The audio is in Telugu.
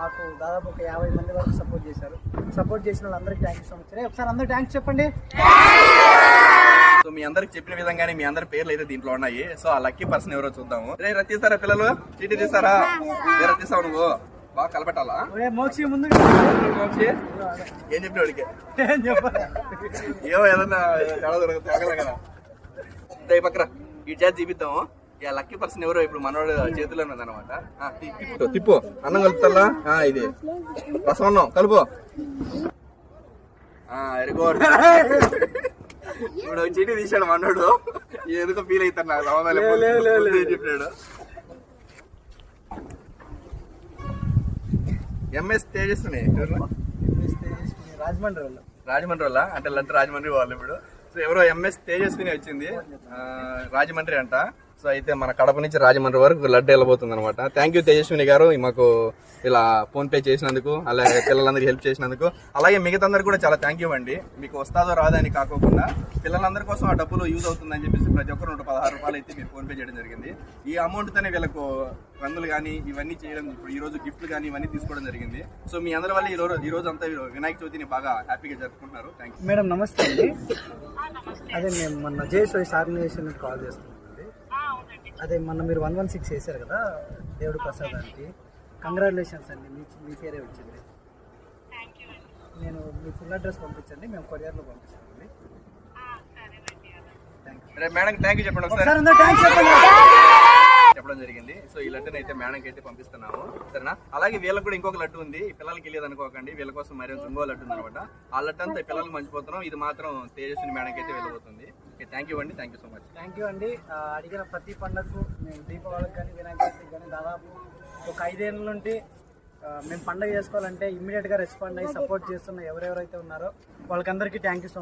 మాకు దాదాపు ఒక యాభై మంది వరకు సపోర్ట్ చేశారు. సపోర్ట్ చేసిన వాళ్ళందరికీ థ్యాంక్ యూ సో మచ్ ఒకసారి అందరూ థ్యాంక్స్ చెప్పండి. సో మీ అందరికి చెప్పిన విధంగానే మీ అందరి పేర్లు అయితే దీంట్లో ఉన్నాయి. సో ఆ లక్కీ పర్సన్ ఎవరో చూద్దాము. రే రత్తిస్తారా పిల్లలు? చీటీ తీస్తారా రత్తిస్తావు నువ్వు? బాగా కలపెట్టాలా మోక్షి ముందు మోక్షి? ఏం చెప్పిన వాడికి? ఏమో ఏదన్నా తేడా దొరకదు కదా. ఈ పక్కన ఈ చేతి చూపిద్దాము. ఇక లక్కీ పర్సన్ ఎవరో ఇప్పుడు మనోడు చేతిలో ఉన్నది అనమాట తిప్పు. తిప్పు అన్నం కలుపుతా ఆ ఇది. రసం అన్నం కలుపు. ఇప్పుడు చీటీ తీసాడు మనోడు. ఎందుకో ఫీల్ అవుతాడు నాకు చెప్పాడు. ఎంఎస్ తేజస్విని ఎవరు? రాజమండ్రి వాళ్ళు. రాజమండ్రి వల్ల అంటే లంచ్ రాజమండ్రి వాళ్ళు ఇప్పుడు. సో ఎవరో ఎంఎస్ తేజస్విని వచ్చింది. ఆ, రాజమండ్రి అంట. సో అయితే మన కడప నుంచి రాజమండ్రి వరకు లడ్డు వెళ్ళబోతుంది అనమాట థ్యాంక్ యూ తేజస్విని గారు మాకు ఇలా ఫోన్పే చేసినందుకు అలాగే పిల్లలందరికీ హెల్ప్ చేసినందుకు. అలాగే మిగతా అందరికి కూడా చాలా థ్యాంక్ యూ అండి. మీకు వస్తాదో రాదో అని కాకోకుండా పిల్లలందరి కోసం ఆ డబ్బులు యూజ్ అవుతుందని చెప్పేసి ప్రతి ఒక్కరు నూట పదహారు రూపాయలు అయితే మీరు ఫోన్పే చేయడం జరిగింది. ఈ అమౌంట్తోనే వీళ్ళకు రంగులు కానీ ఇవన్నీ చేయడం ఇప్పుడు ఈ రోజు గిఫ్ట్లు కానీ ఇవన్నీ తీసుకోవడం జరిగింది. సో మీ అందరి వల్ల ఈ రోజు ఈ రోజు అంతా వినాయక చవితిని బాగా హ్యాపీగా జరుపుకుంటున్నారు. థ్యాంక్ యూ మేడం నమస్తే అండి. అదే మేము మొన్న జేఎస్ఓఎస్ ఆర్గనైజేషన్ నుండి కాల్ చేస్తున్నాం. అదే మొన్న మీరు వన్ వన్ సిక్స్ చేశారు కదా దేవుడు ప్రసాదానికి. కంగ్రాచులేషన్స్ అండి మీ మీ పేరే వచ్చింది. నేను మీ ఫుల్ అడ్రస్ పంపించండి మేము కొరియర్లో పంపిస్తామండి. థ్యాంక్ యూ రేపు మేడం థ్యాంక్ యూ చెప్పండి ఒకసారి ఒకసారి అందరూ థ్యాంక్స్ చెప్పడం జరిగింది. సో ఈ లడ్డుని అయితే మేడంకి అయితే పంపిస్తున్నాము. సరేనా? అలాగే వీళ్ళకి కూడా ఇంకొక లడ్డు ఉంది. పిల్లలకి వెళ్ళేది అనుకోకండి. వీళ్ళ కోసం మరి ఇంకో లడ్డు ఉంది అనమాట ఆ లడ్డు అంతా పిల్లలకు మంచిపోతున్నాం ఇది మాత్రం తేజస్విని మేడంకి అయితే వెళ్ళబోతుంది. ఓకే థ్యాంక్ యూ అండి. Thank you so much thank you అండి. అడిగిన ప్రతి పండగకు మేము దీపావళికి కానీ వినాయక చవితికి కానీ దాదాపు ఒక ఐదేళ్ళ నుండి మేము పండగ చేసుకోవాలంటే ఇమ్మీడియట్గా రెస్పాండ్ అయ్యి సపోర్ట్ చేస్తున్న ఎవరెవరైతే ఉన్నారో వాళ్ళకందరికీ థ్యాంక్ యూ సో